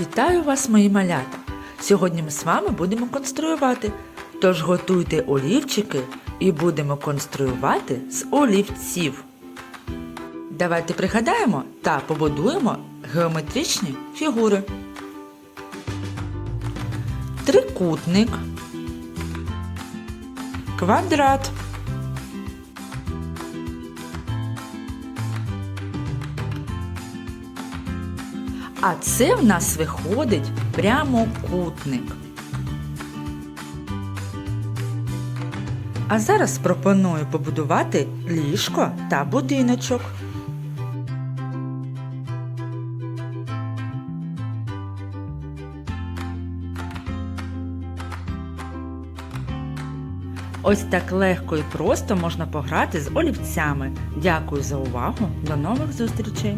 Вітаю вас, мої малята! Сьогодні ми з вами будемо конструювати. Тож готуйте олівчики і будемо конструювати з олівців. Давайте пригадаємо та побудуємо геометричні фігури. Трикутник, квадрат, А це в нас виходить прямокутник. А зараз пропоную побудувати ліжко та будиночок. Ось так легко і просто можна пограти з олівцями. Дякую за увагу. До нових зустрічей!